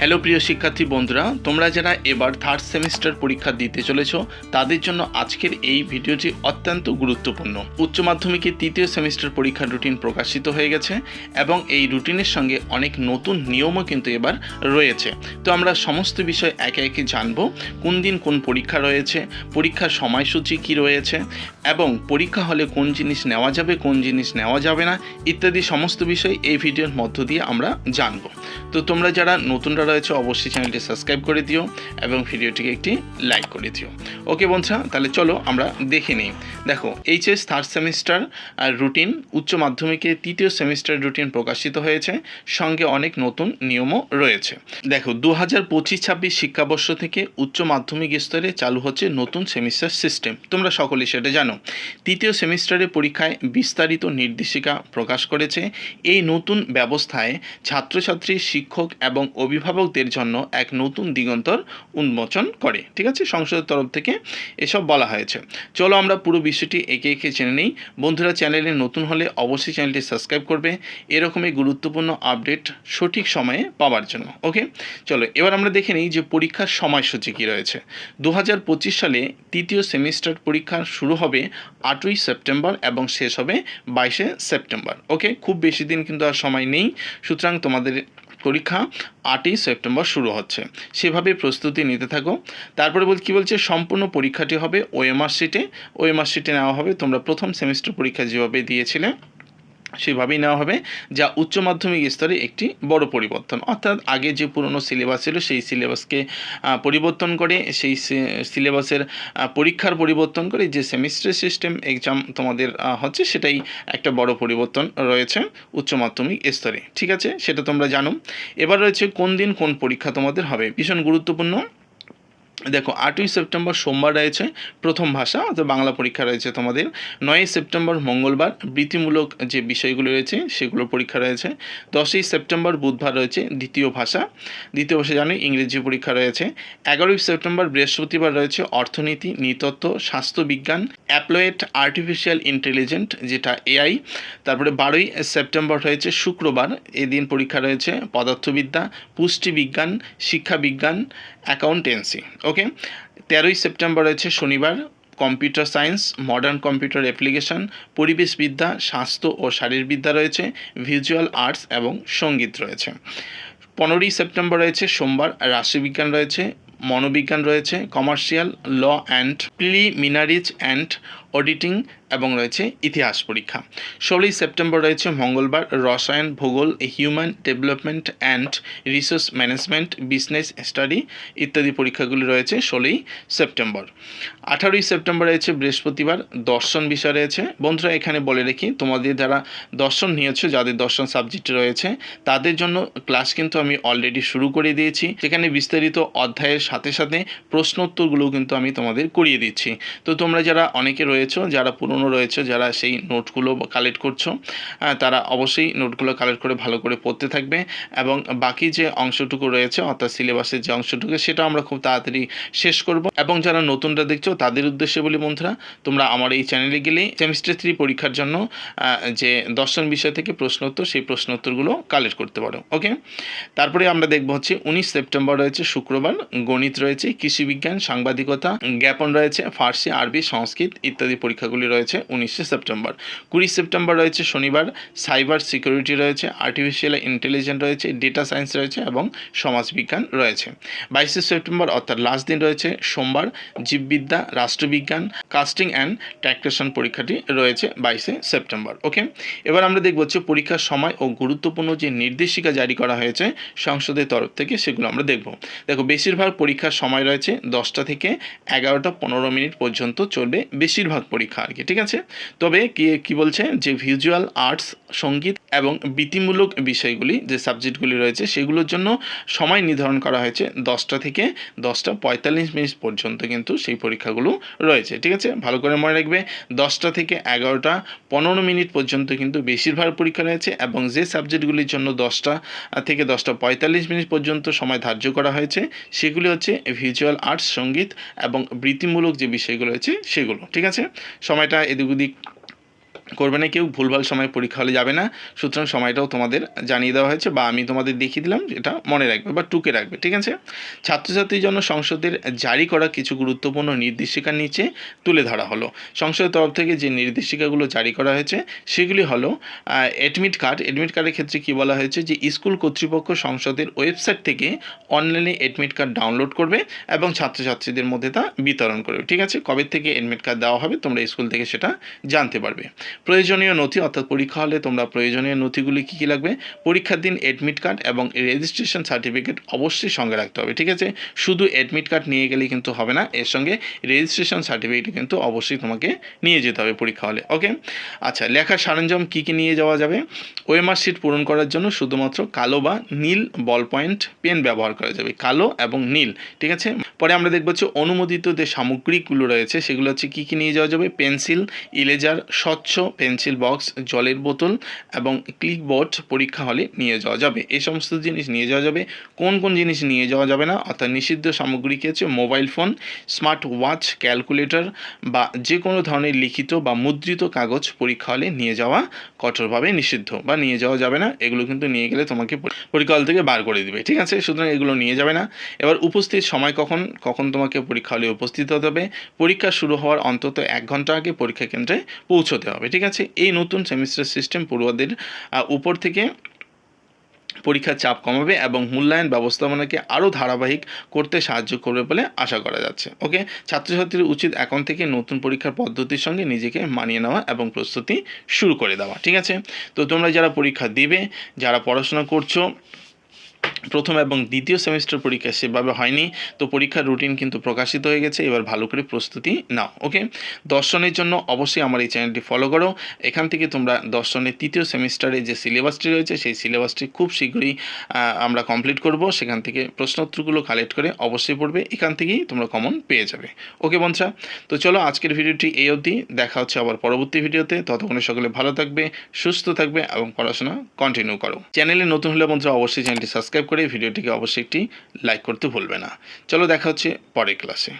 Hello প্রিয় শিক্ষার্থী বন্ধুরা, তোমরা যারা এবার থার্ড সেমিস্টার পরীক্ষা দিতে চলেছ, তাদের জন্য আজকের এই ভিডিওটি অত্যন্ত গুরুত্বপূর্ণ। উচ্চ মাধ্যমিকের তৃতীয় সেমিস্টার পরীক্ষার রুটিন প্রকাশিত হয়ে গেছে এবং এই রুটিনের সঙ্গে অনেক নতুন নিয়মও কিন্তু এবার রয়েছে। তো আমরা সমস্ত বিষয় একে একে জানব, কোন দিন কোন পরীক্ষা রয়েছে, পরীক্ষার সময়সূচি কি রয়েছে, এবং পরীক্ষা হলে কোন জিনিস নেওয়া যাবে, কোন জিনিস নেওয়া যাবে না, ইত্যাদি সমস্ত বিষয় এই ভিডিওর মধ্য দিয়ে আমরা জানব। তো তোমরা যারা নতুনরা রয়েছে, অবশ্যই চ্যানেলটি সাবস্ক্রাইব করে দিও এবং ভিডিওটিকে একটি লাইক করে দিও। ওকে বন্ধুরা, তাহলে চলো আমরা দেখে নিই। দেখো এইচএস থার্ড সেমিস্টার রুটিন উচ্চ মাধ্যমিকের তৃতীয় সেমিস্টার রুটিন প্রকাশিত হয়েছে। সঙ্গে অনেক নতুন নিয়মও রয়েছে। দেখো দু হাজার পঁচিশ ছাব্বিশ শিক্ষাবর্ষ থেকে উচ্চ মাধ্যমিক স্তরে চালু হচ্ছে নতুন সেমিস্টার সিস্টেম তোমরা সকলেই সেটা জানো। তৃতীয় সেমিস্টারের পরীক্ষায় বিস্তারিত নির্দেশিকা প্রকাশ করেছে। এই নতুন ব্যবস্থায় ছাত্রছাত্রী শিক্ষক এবং অভিভাবকদের জন্য এক নতুন দিগন্তর উন্মোচন করে। ঠিক আছে? সংসদের তরফ থেকে এসব বলা হয়েছে। চলো আমরা পুরো বিষয়টি একে একে জেনে নিই। বন্ধুরা, চ্যানেলে নতুন হলে অবশ্যই চ্যানেলটি সাবস্ক্রাইব করবে। এরকমই গুরুত্বপূর্ণ আপডেট সঠিক সময়ে পাওয়ার জন্য। ওকে? চলো, এবার আমরা দেখে নিই যে পরীক্ষার সময়সূচি কী রয়েছে। দু হাজার পঁচিশ সালে তৃতীয় সেমিস্টার পরীক্ষা শুরু হবে আটই সেপ্টেম্বর এবং শেষ হবে বাইশে সেপ্টেম্বর। ওকে? খুব বেশি দিন কিন্তু আর সময় নেই। সুতরাং তোমাদের পরীক্ষা আটই সেপ্টেম্বর শুরু হচ্ছে। সেভাবে প্রস্তুতি নিতে থাকো। তারপরে বল, কি বলছে? সম্পূর্ণ পরীক্ষাটি হবে ওএমআর শিটে ওএমআর শিটে নেওয়া হবে। তোমরা প্রথম সেমিস্টার পরীক্ষা যেভাবে দিয়েছিলে সেভাবেই নেওয়া হবে, যা উচ্চ মাধ্যমিক স্তরে একটি বড় পরিবর্তন। অর্থাৎ আগে যে পুরনো সিলেবাস ছিল, সেই সিলেবাসকে পরিবর্তন করে, সেই সিলেবাসের পরীক্ষার পরিবর্তন করে যে সেমিস্টার সিস্টেম এক্সাম তোমাদের হচ্ছে, সেটাই একটা বড় পরিবর্তন রয়েছে উচ্চ মাধ্যমিক স্তরে। ঠিক আছে? সেটা তোমরা জানো। এবার রয়েছে কোন দিন কোন পরীক্ষা তোমাদের হবে? ভীষণ গুরুত্বপূর্ণ। দেখো, আটই সেপ্টেম্বর সোমবার রয়েছে প্রথম ভাষা, অর্থাৎ বাংলা পরীক্ষা রয়েছে তোমাদের। নয়ই সেপ্টেম্বর মঙ্গলবার বৃত্তিমূলক যে বিষয়গুলো রয়েছে সেগুলো পরীক্ষা রয়েছে। দশই সেপ্টেম্বর বুধবার রয়েছে দ্বিতীয় ভাষা। দ্বিতীয় ভাষা জানো, ইংরেজি পরীক্ষা রয়েছে। এগারোই সেপ্টেম্বর বৃহস্পতিবার রয়েছে অর্থনীতি, নৃতত্ত্ব, স্বাস্থ্যবিজ্ঞান, অ্যাপ্লয়েড আর্টিফিশিয়াল ইন্টেলিজেন্ট, যেটা এআই। তারপরে বারোই সেপ্টেম্বর রয়েছে শুক্রবার, এদিন পরীক্ষা রয়েছে পদার্থবিদ্যা, পুষ্টিবিজ্ঞান, শিক্ষাবিজ্ঞান, অ্যাকাউন্টেন্সি। ওকে তেরোই সেপ্টেম্বর রয়েছে শনিবার, computer science modern computer application পরিবেশবিদ্যা, স্বাস্থ্য ও শারীরবিদ্যা রয়েছে ভিজুয়াল আর্টস এবং সংগীত রয়েছে। পনেরোই সেপ্টেম্বর রয়েছে সোমবার রাশিবিজ্ঞান রয়েছে, মনোবিজ্ঞান রয়েছে commercial law and preliminaries and auditing এবং রয়েছে ইতিহাস পরীক্ষা। ষোলোই সেপ্টেম্বর রয়েছে মঙ্গলবার, রসায়ন, ভূগোল human development and resource management business study ইত্যাদি পরীক্ষাগুলি রয়েছে ষোলোই সেপ্টেম্বর। আঠারোই সেপ্টেম্বর রয়েছে বৃহস্পতিবার, দর্শন বিষয় রয়েছে। বন্ধুরা, এখানে বলে রেখি, তোমাদের যারা দর্শন নিয়েছো, যাদের দর্শন সাবজেক্ট রয়েছে, তাদের জন্য ক্লাস কিন্তু আমি অলরেডি শুরু করে দিয়েছি। সেখানে বিস্তারিত অধ্যায়ের সাথে সাথে প্রশ্নোত্তরগুলোও কিন্তু আমি তোমাদের করিয়ে দিচ্ছি। তো তোমরা যারা অনেকে রয়েছো যারা পুরনো রয়েছে, যারা সেই নোটগুলো কালেক্ট করছ তারা অবশ্যই নোটগুলো কালেক্ট করে ভালো করে পড়তে থাকবে এবং বাকি যে অংশটুকু রয়েছে, অর্থাৎ সিলেবাসের যে অংশটুকু, সেটা আমরা খুব তাড়াতাড়ি শেষ করব। এবং যারা নতুনরা দেখছ, তাদের উদ্দেশ্যে বলি বন্ধুরা, তোমরা আমার এই চ্যানেলে গেলে সেমিস্টার থ্রি পরীক্ষার জন্য যে দর্শন বিষয় থেকে প্রশ্নোত্তর, সেই প্রশ্নোত্তরগুলো কালেক্ট করতে পারো ওকে তারপরে আমরা দেখব হচ্ছে, উনিশ সেপ্টেম্বর রয়েছে, শুক্রবার, গণিত রয়েছে কৃষিবিজ্ঞান সাংবাদিকতা, জ্ঞাপন রয়েছে, ফার্সি, আরবি, সংস্কৃত, ইত্যাদি। পরীক্ষাগুলি রয়েছে উনিশে সেপ্টেম্বর। কুড়ি সেপ্টেম্বর রয়েছে শনিবার, সাইবার সিকিউরিটি রয়েছে আর্টিফিশিয়াল ইন্টেলিজেন্স রয়েছে ডেটা সায়েন্স রয়েছে এবং সমাজবিজ্ঞান রয়েছে। বাইশে সেপ্টেম্বর অর্থাৎ লাস্ট দিন রয়েছে সোমবার, জীববিদ্যা, রাষ্ট্রবিজ্ঞান কাস্টিং অ্যান্ড ট্যাক্টেশন পরীক্ষাটি রয়েছে বাইশে সেপ্টেম্বর। ওকে এবার আমরা দেখব হচ্ছে পরীক্ষার সময় ও গুরুত্বপূর্ণ যে নির্দেশিকা জারি করা হয়েছে সংসদের তরফ থেকে সেগুলো আমরা দেখব। দেখো, বেশিরভাগ পরীক্ষার সময় রয়েছে দশটা থেকে এগারোটা পনেরো মিনিট পর্যন্ত চলবে। বেশিরভাগ পরীক্ষা আর কি, ঠিক আছে? তবে কি কি বলছে? যে ভিজুয়াল আর্টস সংগীত এবং বৃত্তিমূলক বিষয়গুলি যে সাবজেক্টগুলি রয়েছে, সেগুলোর জন্য সময় নির্ধারণ করা হয়েছে দশটা থেকে দশটা পঁয়তাল্লিশ মিনিট পর্যন্ত কিন্তু সেই পরীক্ষাগুলো রয়েছে, ঠিক আছে? ভালো করে মনে রাখবে, দশটা থেকে এগারোটা পনেরো মিনিট পর্যন্ত কিন্তু বেশিরভাগ পরীক্ষা রয়েছে এবং যে সাবজেক্টগুলির জন্য দশটা থেকে দশটা পঁয়তাল্লিশ মিনিট পর্যন্ত সময় ধার্য করা হয়েছে, সেগুলি হচ্ছে ভিজুয়াল আর্টস সংগীত এবং বৃত্তিমূলক যে বিষয়গুলো রয়েছে, সেগুলো, ঠিক আছে? সময়টা এদিক ওদিক করবে না, কেউ ভুলভাল সময় পরীক্ষা হলে যাবে না। সুতরাং সময়টাও তোমাদের জানিয়ে দেওয়া হয়েছে বা আমি তোমাদের দেখিয়ে দিলাম এটা মনে রাখবে বা টুকে রাখবে, ঠিক আছে? ছাত্রছাত্রীর জন্য সংসদের জারি করা কিছু গুরুত্বপূর্ণ নির্দেশিকার নিচে তুলে ধরা হলো। সংসদের তরফ থেকে যে নির্দেশিকাগুলো জারি করা হয়েছে, সেগুলি হলো অ্যাডমিট কার্ড অ্যাডমিট কার্ডের ক্ষেত্রে কী বলা হয়েছে যে, স্কুল কর্তৃপক্ষ সংসদের ওয়েবসাইট থেকে অনলাইনে অ্যাডমিট কার্ড ডাউনলোড করবে এবং ছাত্রছাত্রীদের মধ্যে তা বিতরণ করবে, ঠিক আছে? কবে থেকে অ্যাডমিট কার্ড দেওয়া হবে, তোমরা স্কুল থেকে সেটা জানতে পারবে। প্রয়োজনীয় নথি অর্থাৎ পরীক্ষা হলে তোমরা প্রয়োজনীয় নথিগুলি কী কী লাগবে? পরীক্ষার দিন অ্যাডমিট কার্ড এবং রেজিস্ট্রেশন সার্টিফিকেট অবশ্যই সঙ্গে রাখতে হবে, ঠিক আছে? শুধু অ্যাডমিট কার্ড নিয়ে গেলে কিন্তু হবে না, এর সঙ্গে রেজিস্ট্রেশন সার্টিফিকেট কিন্তু অবশ্যই তোমাকে নিয়ে যেতে হবে পরীক্ষা হলে ওকে আচ্ছা লেখার সরঞ্জাম কী কী নিয়ে যাওয়া যাবে? ওএমআর শিট পূরণ করার জন্য শুধুমাত্র কালো বা নীল বল পয়েন্ট পেন ব্যবহার করা যাবে, কালো এবং নীল, ঠিক আছে? পরে আমরা দেখব হচ্ছে অনুমোদিত যে সামগ্রীগুলো রয়েছে, সেগুলো হচ্ছে কী কী নিয়ে যাওয়া যাবে? পেন্সিল, ইলেজার, স্বচ্ছ পেন্সিল বক্স, জলের বোতল এবং ক্লিকবোর্ড পরীক্ষা হলে নিয়ে যাওয়া যাবে। এই সমস্ত জিনিস নিয়ে যাওয়া যাবে। কোন কোন জিনিস নিয়ে যাওয়া যাবে না? অর্থাৎ নিষিদ্ধ সামগ্রী কী হচ্ছে mobile phone, smart watch, calculator বা যে কোনো ধরনের লিখিত বা মুদ্রিত কাগজ পরীক্ষা হলে নিয়ে যাওয়া কঠোরভাবে নিষিদ্ধ বা নিয়ে যাওয়া যাবে না। এগুলো কিন্তু নিয়ে গেলে তোমাকে পরীক্ষা হল থেকে বার করে দিবে। ঠিক আছে? সুতরাং এগুলো নিয়ে যাবে না। এবার উপস্থিত সময় কখন? কখন তোমাকে পরীক্ষা হলে উপস্থিত হতে হবে? পরীক্ষা শুরু হওয়ার অন্তত এক ঘণ্টা আগে পরীক্ষা কেন্দ্রে পৌঁছতে হবে, ঠিক আছে? এই নতুন সেমিস্টার সিস্টেম পড়ুয়াদের উপর থেকে পরীক্ষার চাপ কমাবে এবং মূল্যায়ন ব্যবস্থাপনাকে আরও ধারাবাহিক করতে সাহায্য করবে বলে আশা করা যাচ্ছে, ওকে? ছাত্রছাত্রীর উচিত এখন থেকে নতুন পরীক্ষার পদ্ধতির সঙ্গে নিজেকে মানিয়ে নেওয়া এবং প্রস্তুতি শুরু করে দেওয়া, ঠিক আছে? তো তোমরা যারা পরীক্ষা দিবে, যারা পড়াশোনা করছ প্রথম এবং দ্বিতীয় সেমিস্টার পরীক্ষা সেভাবে হয়নি, তো পরীক্ষার রুটিন কিন্তু প্রকাশিত হয়ে গেছে, এবার ভালো করে প্রস্তুতি নাও ওকে দর্শনের জন্য অবশ্যই আমার এই চ্যানেলটি ফলো করো, এখান থেকে তোমরা দর্শনের তৃতীয় সেমিস্টারে যে সিলেবাসটি রয়েছে, সেই সিলেবাসটি খুব শীঘ্রই আমরা কমপ্লিট করব, সেখান থেকে প্রশ্নোত্তরগুলো কালেক্ট করে অবশ্যই পড়বে, এখান থেকেই তোমরা কমন পেয়ে যাবে ওকে বন্ধুরা? তো চলো আজকের ভিডিওটি এই অবধি, দেখা হচ্ছে আবার পরবর্তী ভিডিওতে ততক্ষণে সকলে ভালো থাকবে, সুস্থ থাকবে এবং পড়াশোনা কন্টিনিউ করো। চ্যানেলে নতুন হলে বন্ধুরা, অবশ্যই চ্যানেলটি সাবস্ক্রাইব করে ভিডিওটিকে অবশ্যই একটি লাইক করতে ভুলবে না। চলো দেখা হচ্ছে পরের ক্লাসে